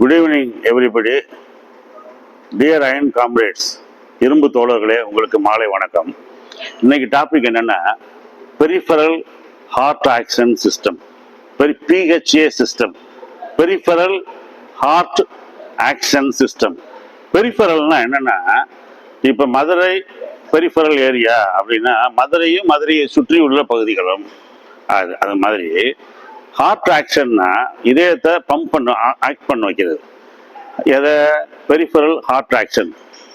Good evening everybody dear iron comrades இரும்பு தோழர்களே உங்களுக்கு மாலை வணக்கம். இன்னைக்கு டாபிக் என்னென்னா பெரிஃபரல் ஹார்ட் ஆக்ஷன் சிஸ்டம் பெரி PHA system peripheral heart action system பெரிஃபரல்னா என்னென்னா இப்போ மதுரை பெரிஃபரல் ஏரியா அப்படின்னா மதுரையும் மதுரையை சுற்றி உள்ள பகுதிகளும். அது அது மாதிரி ஹார்ட் ஆக்ஷன்னா இதயத்தை பம்ப் பண்ண ஆக்ட் பண்ண வைக்கிறது. எதை? பெரிஃபரல் ஹார்ட் ஆக்ஷன்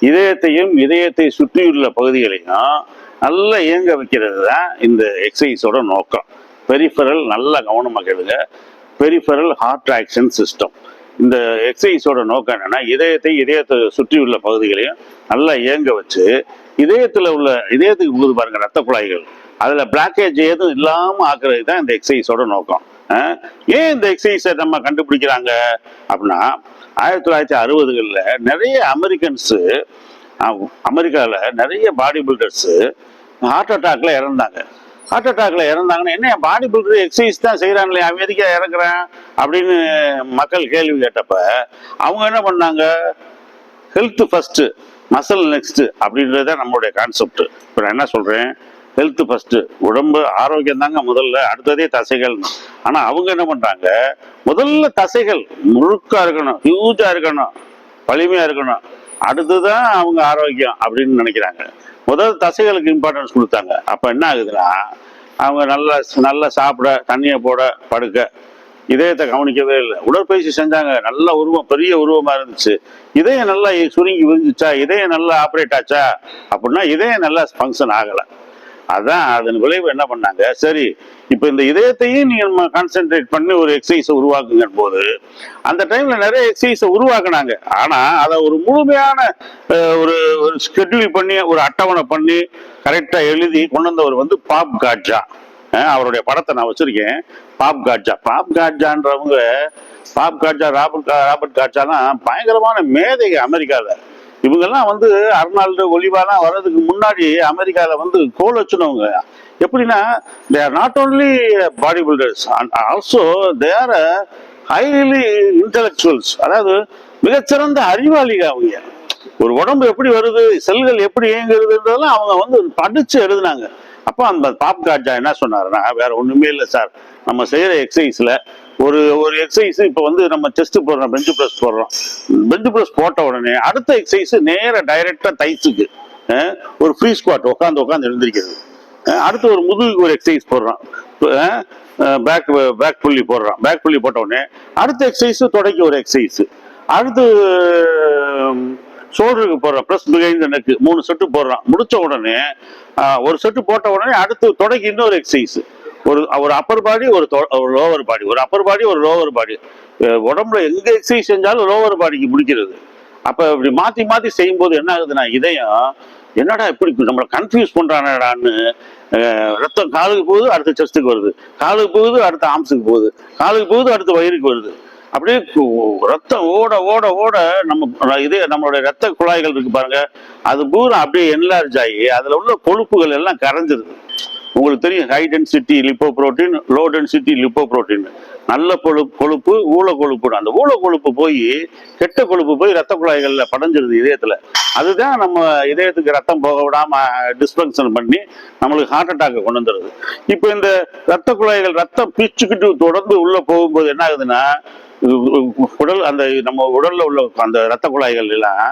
இதயத்தையும் இதயத்தை சுற்றியுள்ள பகுதிகளையும் நல்லா இயங்க வைக்கிறது தான் இந்த எக்ஸசைஸோட நோக்கம். பெரிஃபரல் நல்லா கவனமாக கேளுங்க. பெரிஃபரல் ஹார்ட் ஆக்ஷன் சிஸ்டம் இந்த எக்ஸசைஸோட நோக்கம் என்னென்னா இதயத்தை இதயத்தை சுற்றியுள்ள பகுதிகளையும் நல்லா இயங்க வச்சு இதயத்தில் உள்ள இதயத்துக்கு உழுது பாருங்கள் ரத்த குழாய்கள். அதில் பிளாக்கேஜ் எதுவும் இல்லாமல் ஆக்குறது தான் இந்த எக்ஸசைஸோட நோக்கம். ஏன் இந்த எக்ஸசைஸை நம்ம கண்டுபிடிக்கிறாங்க? அப்படின்னா ஆயிரத்தி தொள்ளாயிரத்தி அறுபதுகளில் நிறைய அமெரிக்கன்ஸு அமெரிக்காவில் நிறைய பாடி பில்டர்ஸு ஹார்ட் அட்டாக்ல இறந்தாங்க. ஹார்ட் அட்டாக்ல இறந்தாங்கன்னா என்ன பாடி பில்டர் எக்ஸசைஸ் தான் செய்கிறாங்களே அவன் எதுக்கே இறக்குறேன் அப்படின்னு மக்கள் கேள்வி கேட்டப்ப அவங்க என்ன பண்ணாங்க? ஹெல்த் ஃபர்ஸ்ட் மசல் நெக்ஸ்ட் அப்படின்றது தான் நம்மளுடைய கான்செப்ட் இப்போ நான் என்ன சொல்றேன்? ஹெல்த் ஃபஸ்ட்டு உடம்பு ஆரோக்கியம் தாங்க முதல்ல அடுத்ததே தசைகள். ஆனா அவங்க என்ன பண்றாங்க? முதல்ல தசைகள் முழுக்கா இருக்கணும் ஹியூஜாக இருக்கணும் வலிமையா இருக்கணும். அடுத்துதான் அவங்க ஆரோக்கியம் அப்படின்னு நினைக்கிறாங்க. முதல் தசைகளுக்கு இம்பார்ட்டன்ஸ் கொடுத்தாங்க. அப்ப என்ன ஆகுதுன்னா அவங்க நல்லா நல்லா சாப்பிட தண்ணியை போட படுக்க. இதயத்தை கவனிக்கவே இல்லை. உடற்பயிற்சி செஞ்சாங்க. நல்ல உருவம் பெரிய உருவமா இருந்துச்சு. இதயம் நல்லா சுருங்கி விரிஞ்சிச்சா இதயம் நல்லா ஆப்ரேட் ஆச்சா? அப்படின்னா இதயம் நல்லா ஃபங்க்ஷன் ஆகலை. அதான் அதன் விளைவு என்ன பண்ணாங்க? சரி இப்போ இந்த இதயத்தையும் நீங்க நம்ம கான்சென்ட்ரேட் பண்ணி ஒரு எக்ஸசைஸை உருவாக்குங்க போது அந்த டைம்ல நிறைய எக்ஸசைஸை உருவாக்குனாங்க. ஆனா அதை ஒரு முழுமையான ஒரு ஒரு ஸ்கெட்யூல் பண்ணி ஒரு அட்டவணை பண்ணி கரெக்டா எழுதி கொண்டு வந்தவர் வந்து பாப் காட்ஜா. அவருடைய படத்தை நான் வச்சிருக்கேன். பாப் காட்ஜா. பாப் காட்ஜான்றவங்க பாப் காட்ஜா ராபர்ட் ராபர்ட் காட்ஜாலாம் பயங்கரமான மேதை அமெரிக்காவில் இவங்கெல்லாம் வந்து அர்னால்டு ஒலிவாலாம் வர்றதுக்கு முன்னாடி அமெரிக்காவில் வந்து கோல் வச்சுனவங்க எப்படின்னா they are not only body builders also they are highly intellectuals அதாவது மிகச்சிறந்த அறிவாளிக அவங்க. ஒரு உடம்பு எப்படி வருது செல்கள் எப்படி இயங்குறதுன்றதெல்லாம் அவங்க வந்து படிச்சு எழுதுனாங்க. அப்போ அந்த பாப் காட்ஜா என்ன சொன்னாருன்னா வேற ஒண்ணுமே இல்லை சார் நம்ம செய்யற எக்ஸசைஸ்ல ஒரு ஒரு எக்ஸசைஸ் இப்போ வந்து நம்ம செஸ்ட் போடுறோம் பெஞ்சு ப்ரெஸ் போடுறோம். பெஞ்சு ப்ரெஸ் போட்ட உடனே அடுத்த எக்ஸசைஸ் நேர டைரக்டா தைச்சுக்கு ஒரு ஃப்ரீ ஸ்குவாட் உட்காந்து உட்காந்து எழுந்திருக்கிறது. அடுத்து ஒரு முதுகுக்கு ஒரு எக்ஸசைஸ் போடுறோம். பேக் பேக் புள்ளி போடுறோம். பேக் புள்ளி போட்ட உடனே அடுத்த எக்ஸசைஸ் தொடக்கி ஒரு எக்ஸசைஸ் அடுத்து ஷோல்டருக்கு போடுறான். ப்ளஸ் பிகைண்ட் நெக்கு மூணு செட்டு போடுறான். முடிச்ச உடனே ஒரு செட்டு போட்ட உடனே அடுத்து தொடக்கி இன்னொரு எக்ஸசைஸ் ஒரு ஒரு அப்பர் பாடி ஒரு லோவர் பாடி ஒரு அப்பர் பாடி ஒரு லோவர் பாடி உடம்புல எங்க எக்ஸசைஸ் செஞ்சாலும் லோவர் பாடிக்கு முடிக்கிறது. அப்ப இப்படி மாத்தி மாத்தி செய்யும்போது என்ன ஆகுதுன்னா இதயம் என்னடா இப்படி நம்மளை கன்ஃபியூஸ் பண்றானடான்னு ரத்தம் காலுக்கு போகுது அடுத்த செஸ்ட்டுக்கு வருது. காலுக்கு போகுது அடுத்த ஆம்ஸுக்கு போகுது. காலுக்கு போகுது அடுத்து வயிறுக்கு வருது. அப்படியே ரத்தம் ஓட ஓட ஓட நம்ம இது நம்மளுடைய ரத்த குழாய்கள் இருக்கு பாருங்க. அது பூரா அப்படியே என்லார்ஜ் ஆகி அதுல உள்ள கொழுப்புகள் எல்லாம் கரைஞ்சிருது. உங்களுக்கு தெரியும் high density lipoprotein low density lipoprotein நல்ல கொழுப்பு கொழுப்பு ஊழ கொழுப்பு அந்த ஊழ கொழுப்பு போய் கெட்ட கொழுப்பு போய் ரத்த குழாய்கள்ல படைஞ்சிருது இதயத்துல. அதுதான் நம்ம இதயத்துக்கு ரத்தம் போக விடாம டிஸ்பென்ஷன் பண்ணி நம்மளுக்கு ஹார்ட் அட்டாக்கை கொண்டு வந்துடுது இப்போ இந்த ரத்த குழாய்கள் ரத்தம் பிச்சுக்கிட்டு தொடர்ந்து உள்ள போகும்போது என்ன ஆகுதுன்னா உடல் அந்த நம்ம உடல்ல உள்ள அந்த ரத்த குழாய்கள் எல்லாம்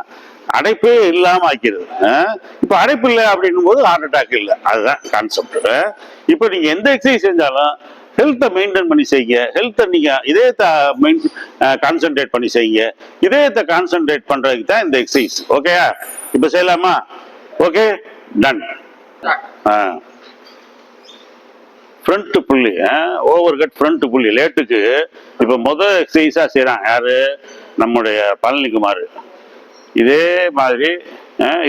அடைப்பே இல்லாம ஆக்கிறது அஹ் இப்ப அடைப்பு இல்லை அப்படின்னும் போது ஹார்ட் அட்டாக் இல்லை. அதுதான் கான்செப்ட் இப்போ நீங்க எந்த எக்ஸசைஸ் செஞ்சாலும் ஹெல்த்தை மெயின்டைன் பண்ணி செய்யுங்க. ஹெல்த்தை நீங்க இதயத்தை மெயின் கான்சென்ட்ரேட் பண்ணி செய்யுங்க. இதயத்தை கான்சென்ட்ரேட் பண்றதுக்கு தான் இந்த எக்ஸசைஸ் ஓகேயா இப்போ செய்யலாமா? ஓகே டன் ஆ. Front pullover cut front pullover இப்போ முதல் எக்ஸசைஸாக செய்கிறான் யாரு? நம்முடைய பழனிக்குமார் இதே மாதிரி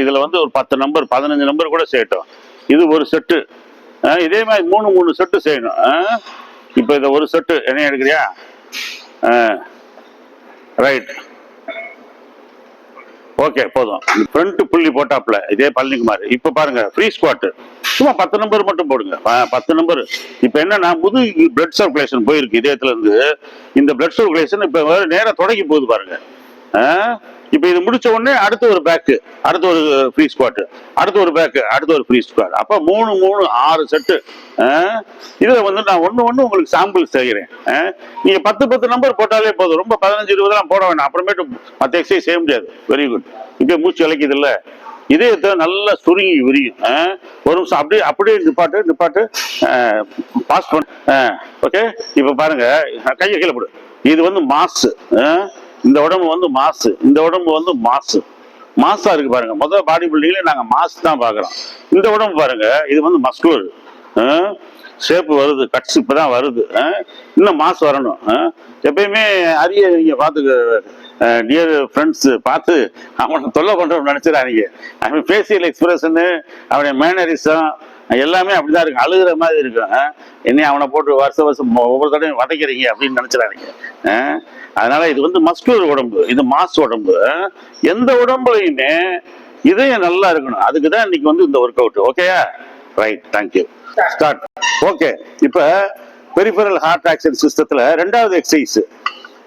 இதுல வந்து ஒரு பத்து நம்பர் பதினஞ்சு நம்பர் கூட செய்யட்டும். இது ஒரு செட்டு இதே மாதிரி மூணு மூணு செட்டு செய்யணும். இப்போ இதை ஒரு செட்டு என்ன எடுக்கிறியா? ரைட் ஓகே போதும். ஃப்ரண்ட் புள்ளி போட்டாப்ல இதே பழனிக்குமார். இப்போ பாருங்க ஃப்ரீ ஸ்குவாட்டு சும்மா பத்து நம்பர் மட்டும் போடுங்க. ஆ, பத்து நம்பர் இப்போ என்னன்னா புது பிளட் சர்க்குலேஷன் போயிருக்கு இதயத்துல இருந்து இந்த பிளட் சர்க்குலேஷன் இப்போ நேராக தொடங்கி போகுது பாருங்க. இப்போ இது முடிச்ச உடனே அடுத்த ஒரு பேக்கு அடுத்த ஒரு uh, ஃப்ரீ ஸ்குவாட் அடுத்த ஒரு பேக்கு அடுத்த ஒரு ஃப்ரீ ஸ்குவாட் அப்போ மூணு மூணு ஆறு செட்டு இதுல வந்து நான் ஒன்று ஒன்று உங்களுக்கு சாம்பிள் செய்கிறேன் நீங்க பத்து பத்து நம்பர் போட்டாலே போதும். ரொம்ப பதினஞ்சு இருபதுலாம் போட வேண்டாம் அப்புறமேட்டு மற்ற எக்ஸசைஸ் செய்ய முடியாது. வெரி குட் இப்போ மூச்சு இழைக்குது இல்ல இதயத்தை நல்லா சுருங்கி விரியும் ஆ? ஒரு நிமிஷம் அப்படியே அப்படியே நிப்பாட்டு நிப்பாட்டு பாஸ் பண்ண ஓகே இப்போ பாருங்க கையை கீழே போடு. இது வந்து மாசு இந்த உடம்பு வந்து மாசு. இந்த உடம்பு வந்து மாசு. மாசா இருக்கு பாருங்க. முதல் பாடி பில்டிங்ல நாங்க மாசு தான் பாக்குறோம் இந்த உடம்பு பாருங்க இது வந்து மஸ்குலர் ஷேப்பு வருது கட்ஸ் இப்பதான் வருது. ஆ? இன்னும் மாசு வரணும். ஆ? எப்பயுமே அரிய நீங்க பாத்துக்க டியர் ஃப்ரெண்ட்ஸ் பார்த்து அவனை தொல்லை பண்றவன் நினைச்சிடாதீங்க. அவன் ஃபேசியல் எக்ஸ்பிரஷனு அவனுடைய மேனரிசம் எல்லாமே அப்படிதான் இருக்கும் அழுகிற மாதிரி இருக்கும் என்னையும் அவனை போட்டு வருஷம் வருஷம் ஒவ்வொரு தடையும் வதைக்கிறீங்க அப்படின்னு நினைச்சிடாதீங்க. அதனால இது வந்து மஸ்குலர் உடம்பு. இது மாஸ் உடம்பு. எந்த உடம்புலையுமே இதயம் நல்லா இருக்கணும். அதுக்கு தான் இன்னைக்கு வந்து இந்த ஒர்க் அவுட் ஓகேயா right thank you start okay இப்ப பெரிஃபரல் ஹார்ட் ஆக்சன் சிஸ்டத்தில் ரெண்டாவது எக்ஸசைஸ்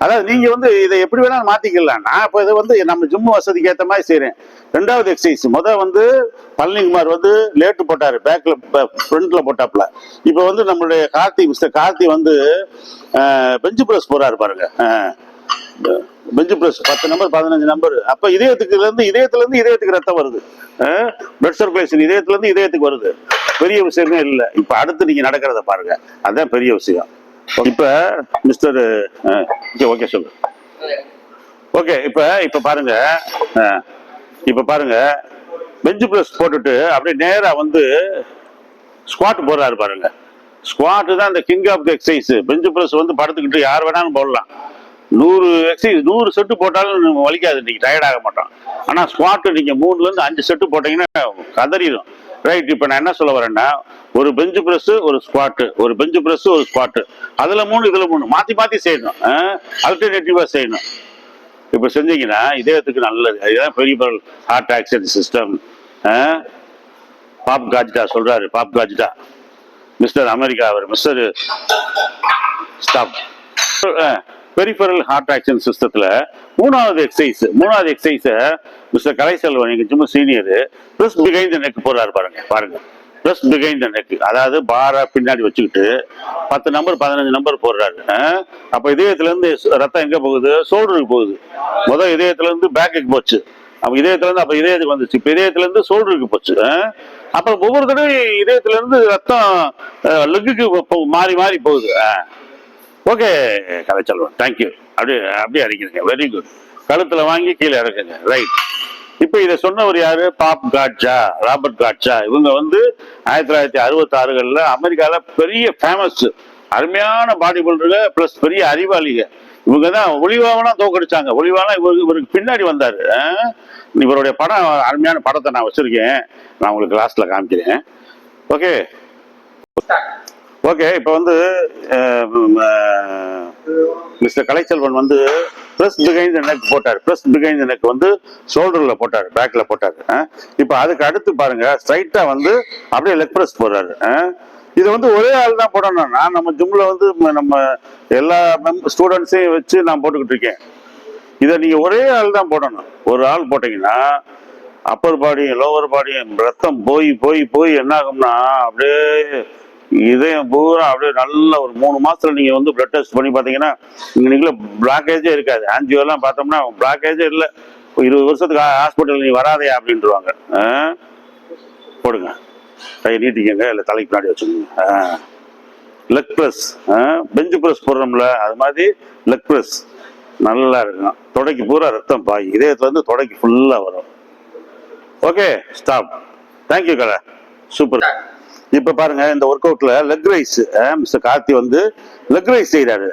அதாவது நீங்க வந்து இதை எப்படி வேணாலும் மாத்திக்கலாம் நான் இப்போ இதை வந்து நம்ம ஜிம் வசதிக்கு ஏற்ற மாதிரி செய்யறேன் ரெண்டாவது எக்ஸசைஸ் முதல் வந்து பழனிக்குமார் வந்து லேட்டு போட்டாரு. பேக்ல ஃப்ரண்ட்ல போட்டாப்ல இப்போ வந்து நம்மளுடைய கார்த்தி மிஸ்டர் கார்த்தி வந்து பெஞ்சு பிரஸ் போறாரு பாருங்க. பெஞ்சு பிரஸ் பத்து நம்பர் பதினஞ்சு நம்பர் அப்ப இதயத்துக்குல இருந்து இதயத்துல இருந்து இதயத்துக்கு ரத்தம் வருது. பிளட் சர்க்குலேஷன் இதயத்துல இருந்து இதயத்துக்கு வருது. பெரிய விஷயமே இல்லை. இப்ப அடுத்து நீங்க நடக்கிறத பாருங்க. அதுதான் பெரிய விஷயம். இப்ப மிஸ்டர் ஓகே சொல்லு. ஓகே இப்ப இப்ப பாருங்க இப்ப பாருங்க பெஞ்சு ப்ரெஸ் போட்டுட்டு அப்படியே நேரா வந்து ஸ்குவாட் போடுறாரு பாருங்க. ஸ்குவாட் தான் இந்த king of the exercise bench press வந்து படுத்துக்கிட்டு யார் வேணாலும் போடலாம். நூறு எக்ஸசைஸ் நூறு செட்டு போட்டாலும் வலிக்காது இன்னைக்கு டயர்ட் ஆக மாட்டோம். ஆனால் ஸ்குவாட்டு நீங்கள் மூணுலேருந்து அஞ்சு செட்டு போட்டீங்கன்னா கதறிடும் ரைட் இப்போ நான் என்ன சொல்ல வரேன்னா ஒரு பெஞ்சு ப்ரெஸ்ஸு ஒரு ஸ்குவாட்டு ஒரு பெஞ்சு ப்ரெஸ்ஸு ஒரு ஸ்குவாட்டு அதில் மூணு இதில் மூணு. மாற்றி மாற்றி செய்யணும். அல்டர்னேட்டிவாக செய்யணும். இப்போ செஞ்சீங்கன்னா இதயத்துக்கு நல்லது. இதுதான் பெரிய heart oxygen system Bob Gajda சொல்கிறாரு பாப் காஜிட்டா மிஸ்டர் அமெரிக்கா அவர். Mister stop peripheral heart action சிஸ்டத்தில் மூணாவது எக்ஸசைஸ் மூணாவது எக்ஸசைஸ மிஸ்டர் கலைசெல்வன் எங்க சும்மா senior press behind the neck போறாரு பாருங்க பாருங்க. ப்ளஸ் பிகைண்ட் த நெக் அதாவது பாரா பின்னாடி வச்சுக்கிட்டு பத்து நம்பர் பதினஞ்சு நம்பர் போடுறாரு. அப்ப இதயத்துல இருந்து ரத்தம் எங்க போகுது? சோல்டருக்கு போகுது. முதல் இதயத்துல இருந்து பேக்குக்கு போச்சு. அப்ப இதயத்துல இருந்து அப்ப இதயத்துக்கு வந்துச்சு. இப்ப இதயத்துல இருந்து ஷோல்டருக்கு போச்சு அப்புறம் ஒவ்வொரு தடவை இதயத்துல இருந்து ரத்தம் லெக்குக்கு மாறி மாறி போகுது. ஓகே கலைச்செல்வன். தேங்க்யூ அப்படியே அப்படியே அடிக்கிறீங்க வெரி குட் கழுத்தில் வாங்கி கீழே இறக்குங்க. ரைட் இப்போ இதை சொன்னவர் யாரு? பாப் காட்சா ராபர்ட் காட்சா இவங்க வந்து ஆயிரத்தி தொள்ளாயிரத்தி அறுபத்தி ஆறுகளில் அமெரிக்காவில் பெரிய ஃபேமஸ் அருமையான பாடி பில்டருங்க ப்ளஸ் பெரிய அறிவாளிக. இவங்க தான் ஒளிவாவனா தோக்கடிச்சாங்க. ஒளிவானா இவருக்கு இவருக்கு பின்னாடி வந்தார். இவருடைய படம் அருமையான படத்தை நான் வச்சுருக்கேன். நான் உங்களுக்கு லாஸ்ட்டில் காமிக்கிறேன். ஓகே ஓகே இப்போ வந்து மிஸ்டர் கலைச்செல்வன் வந்து ப்ளஸ் பிகைண்ட் நெக் போட்டார். ப்ளஸ் பிகைண்ட் நெக் வந்து ஷோல்டரில் போட்டார் பேக்கில் போட்டார். இப்போ அதுக்கு அடுத்து பாருங்க ஸ்ட்ரைட்டாக வந்து அப்படியே லெக் ப்ரெஸ் போடுறாரு. அஹ். இது வந்து ஒரே ஆள் தான் போடணும் நான் நம்ம ஜிம்ல வந்து நம்ம எல்லா ஸ்டூடெண்ட்ஸையும் வச்சு நான் போட்டுக்கிட்டு இருக்கேன். இதை நீங்கள் ஒரே ஆள் தான் போடணும். ஒரு ஆள் போட்டிங்கன்னா அப்பர் பாடியும் லோவர் பாடியும் ரத்தம் போய் போய் போய் என்ன ஆகும்னா அப்படியே இதயம் பூரா அப்படியே நல்ல ஒரு மூணு மாசத்துல நீங்க வந்து பிளட் டெஸ்ட் பண்ணி பாத்தீங்கன்னா இன்னைக்குள்ள பிளாக்கேஜே இருக்காது. ஆன்ஜியோ எல்லாம் பார்த்தோம்னா பிளாக்கேஜே இல்லை. இருபது வருஷத்துக்கு ஹாஸ்பிட்டல் நீ வராதே அப்படின்ட்டுருவாங்க ஆ? போடுங்க. கை நீட்டிக்கங்க இல்லை தலைக்கு பின்னாடி வச்சுக்கோங்க. லெக் ப்ரெஸ் பெஞ்சு ப்ரெஸ் போடுறோம்ல அது மாதிரி லெக் ப்ரெஸ் நல்லா இருக்கும். தொடைக்கு பூரா ரத்தம் பாய் இதயத்துல இருந்து தொடைக்கு ஃபுல்லா வரும். ஓகே ஸ்டாப் தேங்க்யூ கடை சூப்பர் இப்ப பாருங்க இந்த ஒர்க் அவுட்ல லெக் ரைஸ் மிஸ்டர் கார்த்தி வந்து லெக் ரைஸ் செய்யறாரு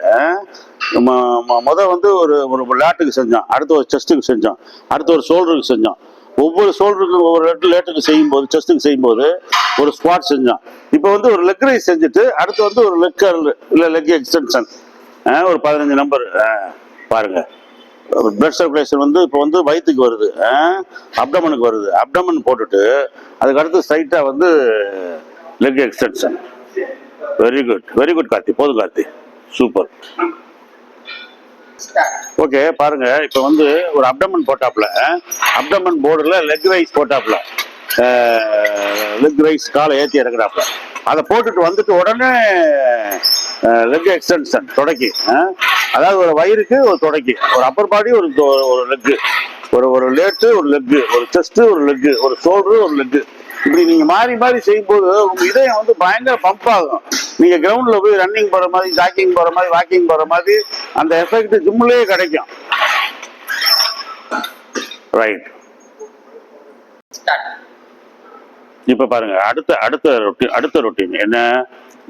முத வந்து ஒரு ஒரு லேட்டுக்கு செஞ்சோம் அடுத்து ஒரு செஸ்ட்டுக்கு செஞ்சோம் அடுத்து ஒரு ஷோல்டருக்கு செஞ்சோம் ஒவ்வொரு ஷோல்டருக்கு ஒவ்வொரு ரெண்டு லேட்டுக்கு செய்யும் போது செஸ்ட்டுக்கு செய்யும் போது ஒரு ஸ்குவாட் செஞ்சோம் இப்போ வந்து ஒரு லெக் ரைஸ் செஞ்சுட்டு அடுத்து வந்து ஒரு லெக் கர்ல் இல்லை லெக் எக்ஸ்டென்ஷன் ஒரு பதினஞ்சு நம்பர் பாருங்க. பிளட் சர்க்குலேஷன் வந்து இப்போ வந்து வயிற்றுக்கு வருது அப்டமனுக்கு வருது. அப்டமன் போட்டுட்டு அதுக்கு அடுத்து ஸ்ட்ரைட்டாக வந்து leg extension very good very good Karthi போதும் கார்த்தி சூப்பர் ஓகே பாருங்க. இப்போ வந்து ஒரு அப்டமன் போட்டாப்ல அப்டமன் போர்டுல லெக் ரைஸ் போட்டாப்ல லெக் ரைஸ் காலை ஏற்றி இறக்குறாப்ல அதை போட்டுட்டு வந்துட்டு உடனே லெக் எக்ஸ்டென்ஷன் தொடக்கி அதாவது ஒரு வயிறுக்கு ஒரு தொடக்கி. ஒரு அப்பர் பாடி ஒரு ஒரு லெக்கு ஒரு ஒரு லேட்டு ஒரு லெக்கு ஒரு செஸ்ட் ஒரு லெக்கு ஒரு ஷோல்டரு ஒரு லெக்கு இப்படி நீங்க மாறி மாறி செய்யும்போது உங்க இதயம் வந்து பயங்கர பம்ப் ஆகும். நீங்க கிரவுண்ட்ல போய் ரன்னிங் போற மாதிரி ஜாக்கிங் போற மாதிரி வாக்கிங் போற மாதிரி அந்த எஃபெக்ட் ஜிம்லயே கிடைக்கும். ரைட் இப்ப பாருங்க அடுத்த அடுத்த ரொட்டீன் அடுத்த ரொட்டீன் என்ன?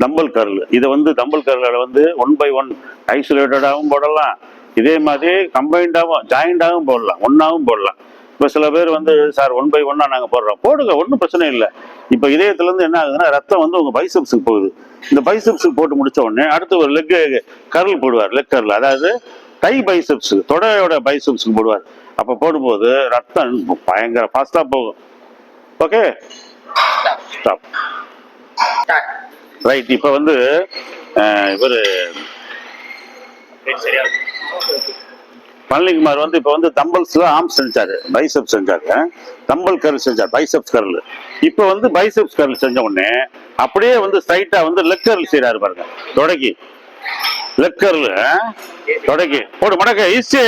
தம்பல் கர்ல் இதை வந்து தம்பல் கர்ல வந்து ஒன் பை ஒன் ஐசோலேட்டடாகவும் போடலாம். இதே மாதிரி கம்பைண்டாகவும் ஜாயிண்டாகவும் போடலாம். ஒன்னாவும் போடலாம். இப்போ சில பேர் வந்து சார் ஒன் பை ஒன்னா நாங்கள் போடுறோம். போடுங்க ஒன்றும் பிரச்சனை இல்லை. இப்போ இதயத்துலேருந்து என்ன ஆகுதுன்னா ரத்தம் வந்து உங்கள் பைசப்ஸுக்கு போகுது. இந்த பைசப்ஸுக்கு போட்டு முடிச்ச உடனே அடுத்து ஒரு லெக் கர்ல் போடுவார் லெக் கரல் அதாவது டை பைசப்ஸ் தொடையோட பைசப்ஸுக்கு போடுவார். அப்போ போடும்போது ரத்தம் பயங்கர ஃபாஸ்ட்டாக போகும். ஓகே ஸ்டாப் ரைட் இப்போ வந்து இவர் பழனிக்குமார் வந்து இப்போ வந்து தம்பல்ஸில் ஆம் செஞ்சாரு பைசப் செஞ்சாரு. தம்பல் கர்ல் செஞ்சார் பைசப்ஸ் கர்ல் இப்போ வந்து பைசப்ஸ் கர்ல் செஞ்ச உடனே அப்படியே வந்து ஸ்ட்ரைட்டா வந்து லெக் கர்ல் செய்யறாரு பாருங்க. தொடக்கி லெக் கர்ல் தொடக்கி போடு மடக்க. ஈஸ்டே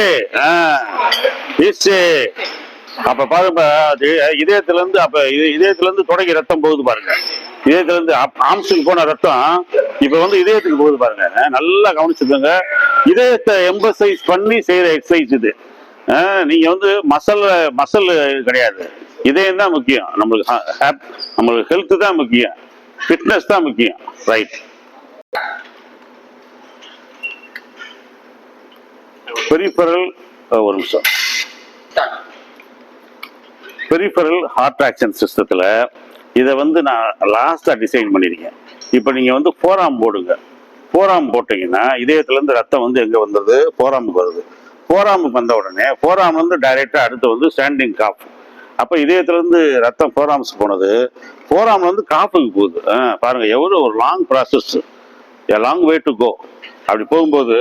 ஈஸ்டே அப்ப பாருங்க இதயத்துலேருந்து இதயத்துல இருந்து அப்ப இதயத்துல இருந்து தொடங்கி ரத்தம் போகுது பாருங்க. இதயத்துல இருந்து ஆம்ஸுக்கு போன ரத்தம் இப்ப வந்து இதயத்துக்கு போகுது பாருங்க. நல்லா கவனிச்சுக்கோங்க. இதயத்தை எம்பசைஸ் பண்ணி செய்யற எக்ஸசைஸ் இது. நீங்க வந்து மசல் மசல் கிடையாது. இதயம் தான் முக்கியம். நம்மளுக்கு நம்மளுக்கு ஹெல்த் தான் முக்கியம். ஃபிட்னஸ் தான் முக்கியம். ரைட் பெரிஃபரல் ஒரு நிமிஷம். பெரிஃபரல் ஹார்ட் ஆக்ஷன் சிஸ்டத்தில் இதை வந்து நான் லாஸ்ட்டாக டிசைன் பண்ணியிருக்கேன் இப்போ நீங்கள் வந்து ஃபோராம் போடுங்க. ஃபோராம் போட்டிங்கன்னா இதயத்துலேருந்து ரத்தம் வந்து எங்கே வந்தது? ஃபோராமுக்கு வருது. ஃபோராமுக்கு வந்த உடனே ஃபோராம் வந்து டைரெக்டாக அடுத்து வந்து ஸ்டாண்டிங் காஃப் அப்போ இதயத்துலேருந்து ரத்தம் ஃபோராம்ஸ் போனது. ஃபோராம் வந்து காஃபுக்கு போகுது. ஆ, எவ்வளோ ஒரு long process a long way to go அப்படி போகும்போது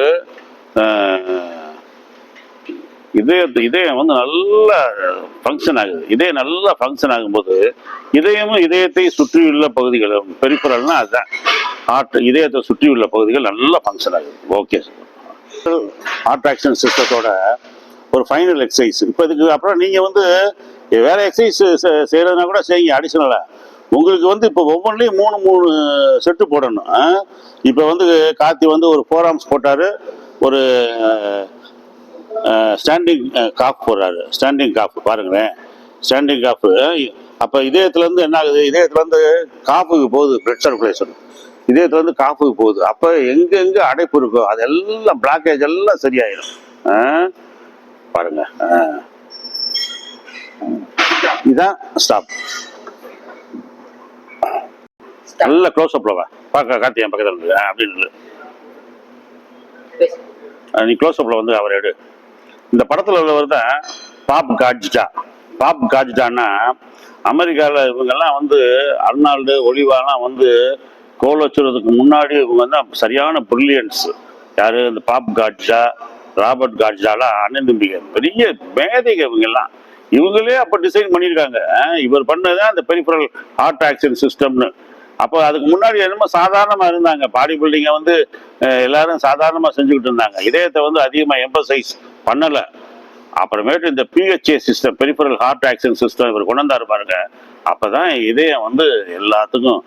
இதயத்து இதயம் வந்து நல்லா ஃபங்க்ஷன் ஆகுது. இதயம் நல்லா ஃபங்க்ஷன் ஆகும்போது இதயமும் இதயத்தை சுற்றியுள்ள பகுதிகள் பெரிஃபரல்னா அதுதான் ஹார்ட் இதயத்தை சுற்றியுள்ள பகுதிகள் நல்லா ஃபங்க்ஷன் ஆகுது. ஓகே ஹார்ட் ஆக்ஷன் சிஸ்டத்தோட ஒரு ஃபைனல் எக்ஸசைஸ் இப்போ இதுக்கு அப்புறம் நீங்கள் வந்து வேற எக்ஸசைஸ் செய்கிறதுனா கூட செய்யுங்க அடிஷனலாக உங்களுக்கு வந்து இப்போ ஒவ்வொன்றிலையும் மூணு மூணு செட்டு போடணும். இப்போ வந்து கார்த்தி வந்து ஒரு ஃபோர் ஆர்ம்ஸ் போட்டார். ஒரு ஸ்டாண்டிங் காஃப் போடுறாரு. ஸ்டாண்டிங் காஃப் பாருங்களேன். ஸ்டாண்டிங் காஃப் அப்போ இதயத்துலேருந்து என்ன ஆகுது? இதயத்துலேருந்து காஃபுக்கு போகுது பிளட் சர்க்குலேஷன் இதயத்துலேருந்து காஃபுக்கு போகுது. அப்போ எங்கெங்கே அடைப்பு இருக்கோ அதெல்லாம் பிளாக்கேஜ் எல்லாம் சரியாயிடும் ஆ? பாருங்க ஆ. ஸ்டாப் நல்ல க்ளோஸ் அப்ல வா பார்க்க கார்த்தி பக்கத்தில் இருக்கு அப்படின்னு நீ க்ளோஸ் அப்ல வந்து அவர் எடு. இந்த படத்துல உள்ளவர் தான் பாப் காட்ஜா பாப் காட்ஜான்னா அமெரிக்காவில் இவங்கெல்லாம் வந்து அர்னால்டு ஒலிவாலாம் வந்து கோல் வச்சுறதுக்கு முன்னாடி இவங்க வந்து சரியான பிரில்லியன்ஸ் யாரு? இந்த பாப் காட்ஜா ராபர்ட் காட்ஜாலாம் அண்ணன் தம்பிங்க பெரிய மேதைங்க இவங்கெல்லாம். இவங்களே அப்போ டிசைன் பண்ணியிருக்காங்க. இவர் பண்ணதான் அந்த பெரிஃபரல் ஹார்ட் ஆக்சிஜன் சிஸ்டம்னு அப்போ அதுக்கு முன்னாடி என்னமோ சாதாரணமாக இருந்தாங்க. பாடி பில்டிங்கை வந்து எல்லாரும் சாதாரணமாக செஞ்சுக்கிட்டு இருந்தாங்க. இதயத்தை வந்து அதிகமாக எம்பசைஸ் பண்ணலை. அப்புறமேட்டு இந்த PHA system peripheral heart action system இவர் கொண்டாந்தார் பாருங்க. அப்போ தான் இதயம் வந்து எல்லாத்துக்கும்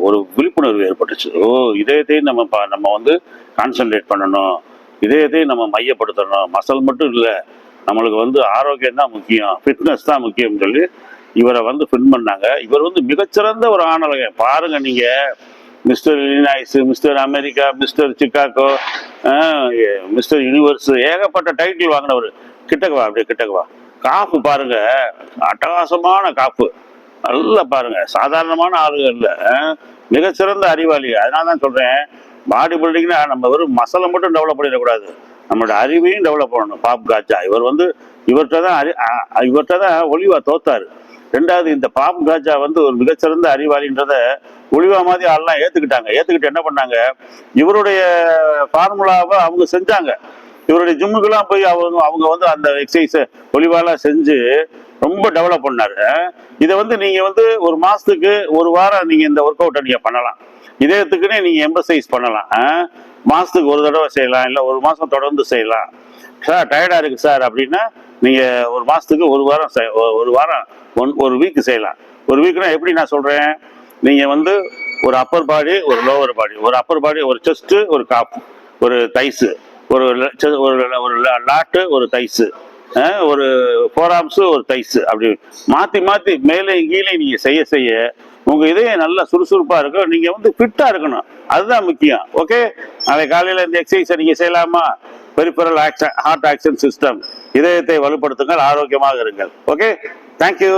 ஒரு விழிப்புணர்வு ஏற்பட்டுச்சு. ஓ இதயத்தையும் நம்ம ப- நம்ம வந்து கான்சென்ட்ரேட் பண்ணணும். இதயத்தையும் நம்ம மையப்படுத்தணும். மசல் மட்டும் இல்லை. நம்மளுக்கு வந்து ஆரோக்கியம் தான் முக்கியம். ஃபிட்னஸ் தான் முக்கியம்னு சொல்லி இவரை வந்து ஃபின் பண்ணாங்க. இவர் வந்து மிகச்சிறந்த ஒரு ஆணலகம் பாருங்க நீங்கள் mister Illinois mister America mister Chicago mister universe ஏகப்பட்ட டைட்டில் வாங்கினவர். கிட்டக்கு வா அப்படியே கிட்டக்கு வா. காஃபு பாருங்க. அட்டகாசமான காஃபு நல்லா பாருங்க. சாதாரணமான ஆளுகள் இல்லை. மிகச்சிறந்த அறிவாளி. அதனால தான் சொல்றேன் பாடி பில்டிங்னா நம்ம வெறும் மசாலை மட்டும் டெவலப் பண்ணிடக்கூடாது. நம்மளோட அறிவையும் டெவலப் பண்ணணும். பாப் காச்சா இவர் வந்து இவர்கிட்ட தான் அறி இவர்கிட்ட தான் ஒளிவா தோத்தாரு. ரெண்டாவது இந்த பாம் காஜா வந்து ஒரு மிகச்சிறந்த அறிவாளின்றத ஒளிவா மாதிரி ஆள்லாம் ஏத்துக்கிட்டாங்க. ஏத்துக்கிட்டு என்ன பண்ணாங்க? இவருடைய ஃபார்முலாவை அவங்க செஞ்சாங்க. இவருடைய ஜிம்முக்கெல்லாம் போய் அவங்க அவங்க வந்து அந்த எக்ஸசைஸ் ஒளிவாலாம் செஞ்சு ரொம்ப டெவலப் பண்ணாரு. இதை வந்து நீங்க வந்து ஒரு மாசத்துக்கு ஒரு வாரம் நீங்க இந்த ஒர்க் அவுட்டை நீங்க பண்ணலாம். இதயத்துக்குன்னே நீங்க எம்பசைஸ் பண்ணலாம். ஆ? மாசத்துக்கு ஒரு தடவை செய்யலாம். இல்லை ஒரு மாசம் தொடர்ந்து செய்யலாம். சார் டயர்டா இருக்கு சார் அப்படின்னா நீங்க ஒரு மாசத்துக்கு ஒரு வாரம் செய்- ஒரு வாரம் ஒன் ஒரு வீக்கு செய்யலாம். ஒரு வீக்னா எப்படி நான் சொல்றேன்? நீங்க வந்து ஒரு அப்பர் பாடி ஒரு லோவர் பாடி ஒரு அப்பர் பாடி ஒரு செஸ்ட்டு ஒரு காப் ஒரு தைஸு ஒரு ஒரு ஒரு லாட்டு ஒரு தைஸு ஒரு ஃபோராம்ஸு ஒரு தைஸு அப்படி. மாத்தி மாத்தி மேலே கீழே நீங்க செய்ய செய்ய உங்க இதே நல்லா சுறுசுறுப்பாக இருக்கும். நீங்க வந்து ஃபிட்டா இருக்கணும். அதுதான் முக்கியம். ஓகே நாளை காலையில இந்த எக்ஸசைஸை நீங்க செய்யலாமா? Peripheral action heart action system இதயத்தை வலுப்படுத்துங்கள் ஆரோக்கியமாக இருங்கள். Okay thank you